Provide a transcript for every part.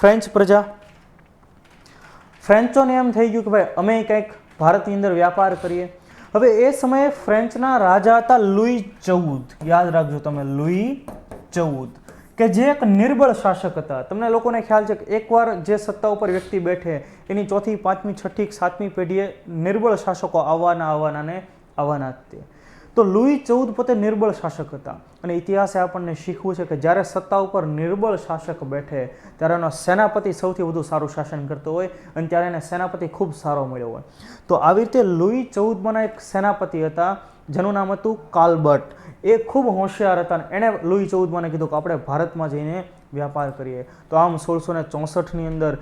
French પ્રજા. ફ્રેન્ચોને એમ થઈ ગયું કે ભાઈ, અમે કંઈક ભારતની અંદર વ્યાપાર કરીએ. હવે એ સમયે ફ્રેન્ચના રાજા હતા લુઈ ચૌદ. યાદ રાખજો તમે લુઈ ચૌદ. કે જે એક નિર્બળ શાસક હતા. તમને લોકોને ખ્યાલ છે કે એકવાર જે સત્તા ઉપર વ્યક્તિ બેઠે, એની ચોથી, પાંચમી, છઠ્ઠી, સાતમી પેઢીએ નિર્બળ શાસકો આવવાના આવવાના ને આવવાના જ તે. તો લુઈ ચૌદ પોતે નિર્બળ શાસક હતા. અને ઇતિહાસે આપણને શીખવું છે કે જ્યારે સત્તા ઉપર નિર્બળ શાસક બેઠે, ત્યારે એનો સેનાપતિ સૌથી વધુ સારું શાસન કરતો હોય અને ત્યારે એને સેનાપતિ ખૂબ સારો મળ્યો હોય. તો આવી રીતે લુઈ ચૌદમાંના એક સેનાપતિ હતા, જેનું નામ હતું કાલબર્ટ. એ ખૂબ હોશિયાર હતા અને એણે લુઈ ચૌદમાંને કીધું કે આપણે ભારતમાં જઈને વ્યાપાર કરીએ. તો આમ સોળસો ને ચોસઠની અંદર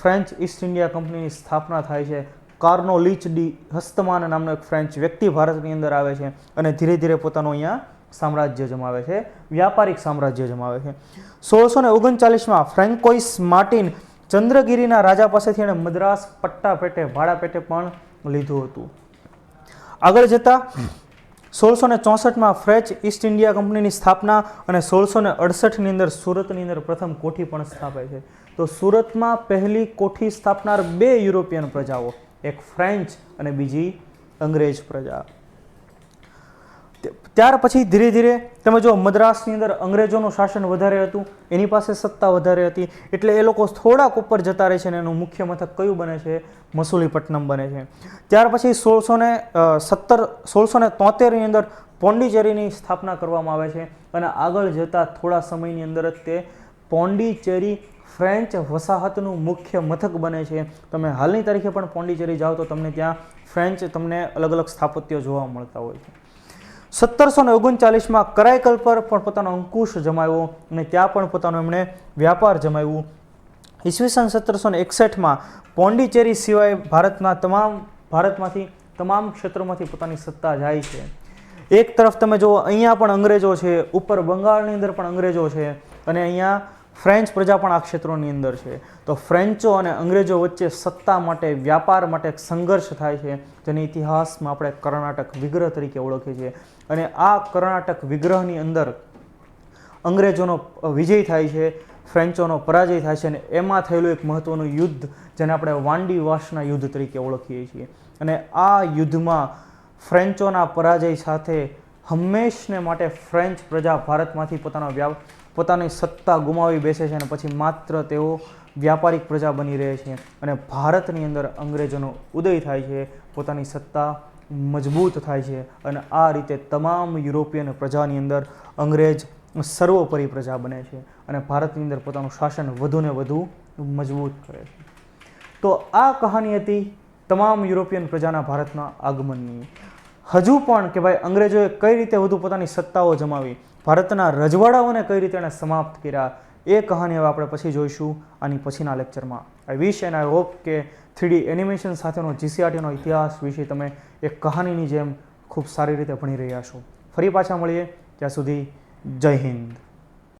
ફ્રેન્ચ ઈસ્ટ ઇન્ડિયા કંપનીની સ્થાપના થાય છે. કાર્નો લીચ ડી હસ્તમાન નામનો એક ફ્રેન્ચ વ્યક્તિ ભારતની અંદર આવે છે અને ધીરે ધીરે પોતાનું અહીંયા સામ્રાજ્ય જમાવે છે, વ્યાપારિક સામ્રાજ્ય જમાવે છે. સોળસો ને ઓગણચાલીસમાં ફ્રેન્કોઇસ માર્ટિન ચંદ્રગીરીના રાજા પાસેથી એણે મદ્રાસ પટ્ટા પેટે, ભાડા પેટે પણ લીધું હતું. આગળ જતાં સોળસો ને ચોસઠમાં ફ્રેન્ચ ઈસ્ટ ઇન્ડિયા કંપનીની સ્થાપના અને સોળસો ને અડસઠની અંદર સુરતની અંદર પ્રથમ કોઠી પણ સ્થાપાય છે. તો સુરતમાં પહેલી કોઠી સ્થાપનાર બે યુરોપિયન પ્રજાઓ એક ફ્રેન્ચ અને બીજી અંગ્રેજ પ્રજા. ત્યાર પછી ધીરે ધીરે તમે જો મદ્રાસની અંદર અંગ્રેજોનું શાસન વધારે હતું, એની પાસે સત્તા વધારે હતી, એટલે એ લોકો થોડાક ઉપર જતા રહે છે અને એનું મુખ્ય મથક કયું બને છે? મસૂલીપટ્ટનમ બને છે. ત્યાર પછી સોળસો ને સત્તર સોળસો ને તોતેરની અંદર પોંડિચેરીની સ્થાપના કરવામાં આવે છે અને આગળ જતાં થોડા સમયની અંદર જ તે પોંડિચેરી ફ્રેન્ચ વસાહતનું મુખ્ય મથક બને છે. તમે હાલની તારીખે પણ પોંડિચેરી જાઓ તો તમને ત્યાં ફ્રેન્ચ તમને અલગ અલગ સ્થાપત્યો જોવા મળતા હોય છે. સત્તરસો ને ઓગણચાલીસમાં કરાઈકલ પર પણ પોતાનો અંકુશ જમાવ્યો અને ત્યાં પણ પોતાનો એમણે વ્યાપાર જમાવ્યું. ઈસવીસન સત્તરસો ને એકસઠમાં પોંડિચેરી સિવાય ભારતના તમામ, ભારતમાંથી તમામ ક્ષેત્રોમાંથી પોતાની સત્તા જાય છે. એક તરફ તમે જુઓ, અહીંયા પણ અંગ્રેજો છે, ઉપર બંગાળની અંદર પણ અંગ્રેજો છે અને અહીંયા ફ્રેન્ચ પ્રજા પણ આ ક્ષેત્રોની અંદર છે. તો ફ્રેન્ચો અને અંગ્રેજો વચ્ચે સત્તા માટે, વ્યાપાર માટે એક સંઘર્ષ થાય છે, જેને ઇતિહાસમાં આપણે કર્ણાટક વિગ્રહ તરીકે ઓળખીએ છીએ. અને આ કર્ણાટક વિગ્રહની અંદર અંગ્રેજોનો વિજય થાય છે, ફ્રેન્ચોનો પરાજય થાય છે અને એમાં થયેલું એક મહત્ત્વનું યુદ્ધ, જેને આપણે વાંડી વાસના યુદ્ધ તરીકે ઓળખીએ છીએ. અને આ યુદ્ધમાં ફ્રેન્ચોના પરાજય સાથે હંમેશને માટે ફ્રેન્ચ પ્રજા ભારતમાંથી પોતાનો વ્યા પોતાની સત્તા ગુમાવી બેસે છે અને પછી માત્ર તેઓ વ્યાપારિક પ્રજા બની રહે છે અને ભારતની અંદર અંગ્રેજોનો ઉદય થાય છે, પોતાની સત્તા મજબૂત થાય છે અને આ રીતે તમામ યુરોપિયન પ્રજાની અંદર અંગ્રેજ સર્વોપરી પ્રજા બને છે અને ભારતની અંદર પોતાનું શાસન વધુને વધુ મજબૂત કરે છે. તો આ કહાની હતી તમામ યુરોપિયન પ્રજાના ભારતના આગમનની. હજુ પણ કે ભાઈ અંગ્રેજોએ કઈ રીતે વધુ પોતાની સત્તાઓ જમાવી? ભારતના રજવાડાઓને કઈ રીતે એણે સમાપ્ત કર્યા, એ કહાની હવે આપણે પછી જોઈશું આની પછીના લેક્ચરમાં. I wish and I hope કે થ્રીડી એનિમેશન સાથેનો જીસીઆરટીનો ઇતિહાસ વિશે તમે એક કહાનીની જેમ ખૂબ સારી રીતે ભણી રહ્યા છો. ફરી પાછા મળીએ, ત્યાં સુધી જય હિન્દ.